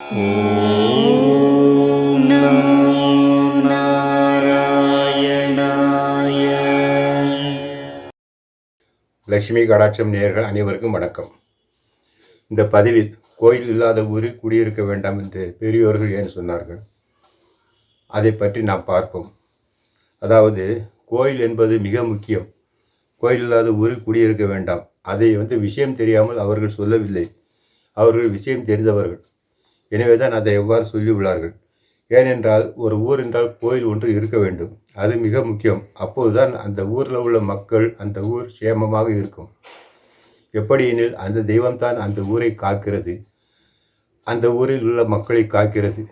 ॐ नमो नारायणाय லட்சுமி கடாட்சம் நேயர்கள் அனைவருக்கும் வணக்கம் இந்த பதிவில் கோயில் இல்லாத ஊரில் குடியிருக்க வேண்டாம் என்று பெரியோர்கள் ஏன் சொன்னார்கள் அதை பற்றி நாம் பார்ப்போம் அதாவது கோயில் என்பது மிக முக்கியம் கோயில் இல்லாத ஊரில் குடியிருக்க வேண்டாம் அதை வந்து விஷயம் தெரியாமல் அவர்கள் சொல்லவில்லை அவர்கள் விஷயம் தெரிந்தவர்கள் எனவே தான் அதை எவ்வாறு சொல்லியுள்ளார்கள்? ஏனென்றால் ஒரு ஊர் என்றால் கோயில் ஒன்று இருக்க வேண்டும். அது மிக முக்கியம். அப்போதுதான் அந்த ஊரில் உள்ள மக்கள் அந்த ஊர் சேமமாக இருக்கும். எப்படியெனில் அந்த தெய்வம்தான் அந்த ஊரை காக்கிறது. அந்த ஊரில் உள்ள மக்களை காக்கிறது.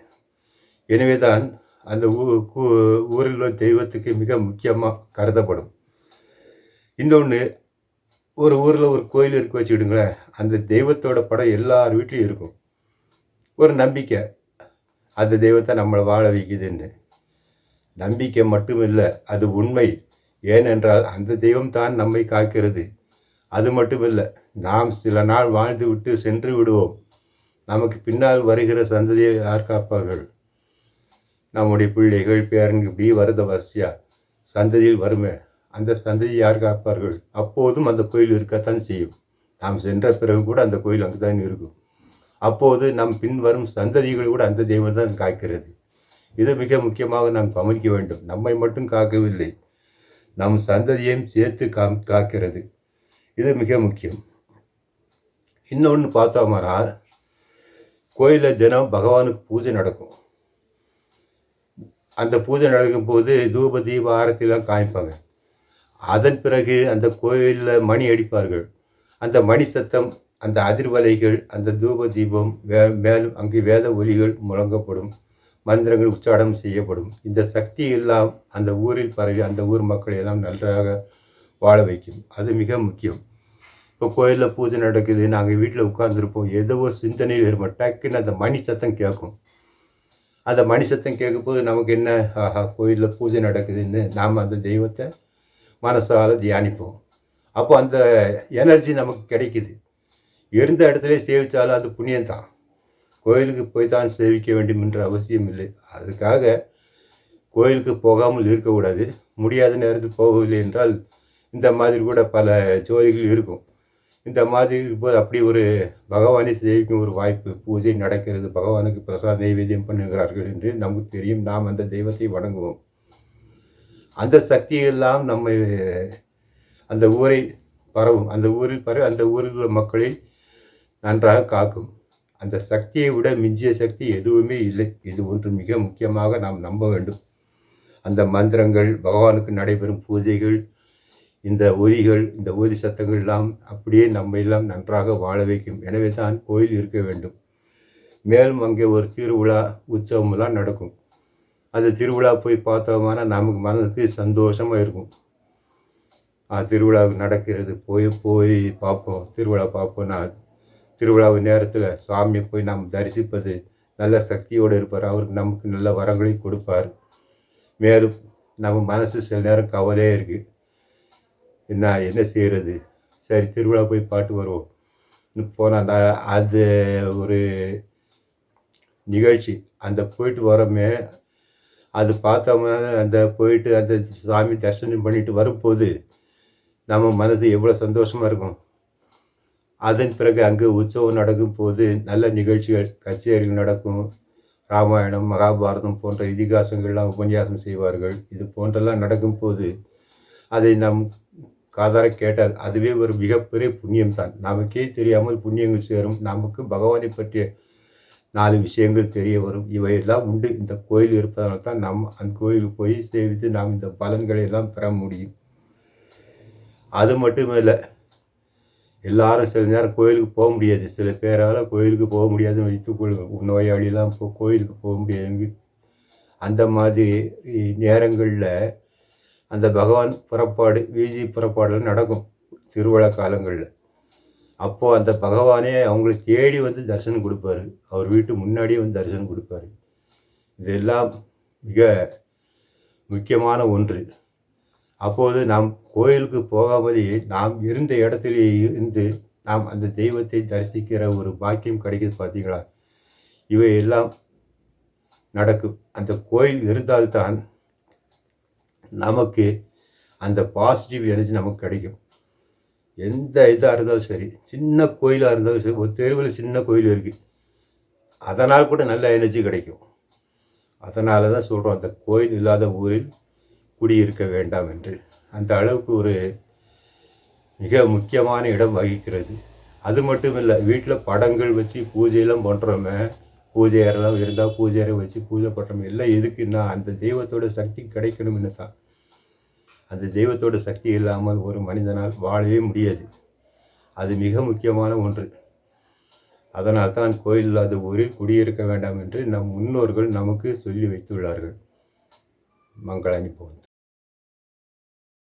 எனவே தான் அந்த ஊ ஊரில் உள்ள தெய்வத்துக்கு மிக முக்கியமாக கருதப்படும். இன்னொன்று ஒரு ஊரில் ஒரு கோயில் இருக்க வச்சுக்கிடுங்களேன். அந்த தெய்வத்தோட படம் எல்லார் வீட்லேயும் இருக்கும். ஒரு நம்பிக்கை. அந்த தெய்வத்தை நம்மளை வாழ வைக்குதுன்னு. நம்பிக்கை மட்டும் இல்லை அது உண்மை. ஏனென்றால் அந்த தெய்வம் தான் நம்மை காக்கிறது. அது மட்டும் இல்லை நாம் சில நாள் வாழ்ந்து விட்டு சென்று விடுவோம். நமக்கு பின்னால் வருகிற சந்ததியை யார் காப்பார்கள்? நம்முடைய பிள்ளைகள் பேரன் இப்படி வருத வரிசையாக சந்ததியில் வருமே அந்த சந்ததியை யார் காப்பார்கள்? அப்போதும் அந்த கோயில் இருக்கத்தான் செய்யும். நாம் சென்ற பிறகு கூட அந்த கோயில் அங்கே தான் இருக்கும். அப்போது நம் பின்வரும் சந்ததிகள் கூட அந்த தெய்வம் தான் காக்கிறது. இது மிக முக்கியமாக நாம் கவனிக்க வேண்டும். நம்மை மட்டும் காக்கவில்லை. நம் சந்ததியையும் சேர்த்து காம் காக்கிறது. இது மிக முக்கியம். இன்னொன்று பார்த்தோம்னா கோயிலில் தினம் பகவானுக்கு பூஜை நடக்கும். அந்த பூஜை நடக்கும் போது தூப தீப ஆரத்திலாம் காமிப்பாங்க. அதன் பிறகு அந்த கோயிலில் மணி அடிப்பார்கள். அந்த மணி சத்தம் அந்த அதிர்வலைகள் அந்த தூப தீபம் வே மேலும் அங்கு வேத ஒலிகள் முழங்கப்படும் மந்திரங்கள் உச்சாடம் செய்யப்படும். இந்த சக்தி எல்லாம் அந்த ஊரில் பரவி அந்த ஊர் மக்களை எல்லாம் நன்றாக வாழ வைக்கும். அது மிக முக்கியம். இப்போ கோயிலில் பூஜை நடக்குது நாங்கள் வீட்டில் உட்காந்துருப்போம் ஏதோ ஒரு சிந்தனையில் இருப்போம் டக்குன்னு அந்த மணி சத்தம் கேட்கும். அந்த மணி சத்தம் கேட்கும்போது நமக்கு என்ன ஆஹா கோயிலில் பூஜை நடக்குதுன்னு நாம் அந்த தெய்வத்தை மனசால் தியானிப்போம். அப்போ அந்த எனர்ஜி நமக்கு கிடைக்குது. இருந்த இடத்துல சேவித்தாலும் அது புண்ணியம் தான் கோயிலுக்கு போய் தான் சேவிக்க வேண்டும் என்ற அவசியம் இல்லை. அதுக்காக கோயிலுக்கு போகாமல் இருக்கக்கூடாது. முடியாத நேரத்தில் போகவில்லை என்றால் இந்த மாதிரி கூட பல ஜோதிகள் இருக்கும். இந்த மாதிரி இருக்கும்போது அப்படி ஒரு பகவானை சேவிக்கும் ஒரு வாய்ப்பு பூஜை நடக்கிறது பகவானுக்கு பிரசாத நைவேத்தியம் பண்ணுகிறார்கள் என்று நமக்கு தெரியும். நாம் அந்த தெய்வத்தை வணங்குவோம். அந்த சக்தியெல்லாம் நம்மை அந்த ஊரை பரவும். அந்த ஊரில் பரவி அந்த ஊரில் உள்ள மக்களை நன்றாக காக்கும். அந்த சக்தியை விட மிஞ்சிய சக்தி எதுவுமே இல்லை. இது ஒன்று மிக முக்கியமாக நாம் நம்ப வேண்டும். அந்த மந்திரங்கள் பகவானுக்கு நடைபெறும் பூஜைகள் இந்த ஒலிகள் இந்த ஒலி சத்தங்கள் எல்லாம் அப்படியே நம்ம எல்லாம் நன்றாக வாழ வைக்கும். எனவே தான் கோயில் இருக்க வேண்டும். மேலும் அங்கே ஒரு திருவிழா உற்சவமெல்லாம் நடக்கும். அந்த திருவிழா போய் பார்த்தோம்னா நமக்கு மனதுக்கு சந்தோஷமாக இருக்கும். ஆ, நடக்கிறது. போய் போய் பார்ப்போம். திருவிழா பார்ப்போம் நான் திருவிழாவு நேரத்தில் சுவாமியை போய் நாம் தரிசிப்பது நல்ல சக்தியோடு இருப்பார். அவருக்கு நமக்கு நல்ல வரங்களை கொடுப்பார். மேலும் நம்ம மனசு சில நேரம் கவலையே இருக்குது என்ன என்ன செய்கிறது சரி திருவிழா போய் பாட்டு வருவோம். போனால் அது ஒரு நிகழ்ச்சி. அந்த போயிட்டு வரோமே அது பார்த்தோம்னா அந்த போயிட்டு அந்த சாமி தரிசனம் பண்ணிட்டு வரும்போது நம்ம மனது எவ்வளோ சந்தோஷமாக இருக்கும். அதன் பிறகு அங்கே உற்சவம் நடக்கும் போது நல்ல நிகழ்ச்சிகள் கச்சேரிகள் நடக்கும். ராமாயணம் மகாபாரதம் போன்ற இதிகாசங்கள்லாம் உபன்யாசம் செய்வார்கள். இது போன்றெல்லாம் நடக்கும்போது அதை நம் காதார கேட்டால் அதுவே ஒரு மிகப்பெரிய புண்ணியம் தான் நமக்கே தெரியாமல் புண்ணியங்கள் சேரும். நமக்கு பகவானை பற்றிய நாலு விஷயங்கள் தெரிய வரும். இவையெல்லாம் உண்டு. இந்த கோயில் இருப்பதனால் தான் நாம் அந்த கோயிலுக்கு போய் சேவித்து நாம் இந்த பலன்களை எல்லாம் பெற முடியும். அது மட்டும் இல்லை எல்லாரும் சில நேரம் கோயிலுக்கு போக முடியாது. சில பேரால் கோயிலுக்கு போக முடியாதுன்னு வைத்துக்கொள்ளுங்க நோயாளிலாம் இப்போ கோயிலுக்கு போக முடியாதுங்க அந்த மாதிரி நேரங்களில் அந்த பகவான் புறப்பாடு வீதி புறப்பாடெல்லாம் நடக்கும் திருவிழா காலங்களில். அப்போது அந்த பகவானே அவங்களை தேடி வந்து தரிசனம் கொடுப்பாரு. அவர் வீட்டு முன்னாடியே வந்து தரிசனம் கொடுப்பாரு. இதெல்லாம் மிக முக்கியமான ஒன்று. அப்போது நாம் கோயிலுக்கு போகாமலேயே நாம் இருந்த இடத்திலேயே இருந்து நாம் அந்த தெய்வத்தை தரிசிக்கிற ஒரு பாக்கியம் கிடைக்குது பார்த்தீங்களா? இவையெல்லாம் நடக்கும். அந்த கோயில் இருந்தால்தான் நமக்கு அந்த பாசிட்டிவ் எனர்ஜி நமக்கு கிடைக்கும். எந்த இதாக இருந்தாலும் சரி சின்ன கோயிலாக இருந்தாலும் சரி ஒரு தெருவில் சின்ன கோயில் இருக்குது அதனால் கூட நல்ல எனர்ஜி கிடைக்கும். அதனால தான் சொல்கிறோம் அந்த கோயில் இல்லாத ஊரில் குடியிருக்க வேண்டாம் என்று. அந்த அளவுக்கு ஒரு மிக முக்கியமான இடம் வகிக்கிறது. அது மட்டும் இல்லை வீட்டில் படங்கள் வச்சு பூஜையெல்லாம் பண்ணுறோமே பூஜை அறைலாம் இருந்தால் பூஜை அறை வச்சு பூஜை பண்ணுறோமே எல்லாம் எதுக்குன்னா அந்த தெய்வத்தோட சக்தி கிடைக்கணும்னு தான் அந்த தெய்வத்தோட சக்தி இல்லாமல் ஒரு மனிதனால் வாழவே முடியாது. அது மிக முக்கியமான ஒன்று. அதனால் தான் கோயில் இல்லாத ஊரில் குடியிருக்க வேண்டாம் என்று நம் முன்னோர்கள் நமக்கு சொல்லி வைத்துள்ளார்கள். மங்கள போந்து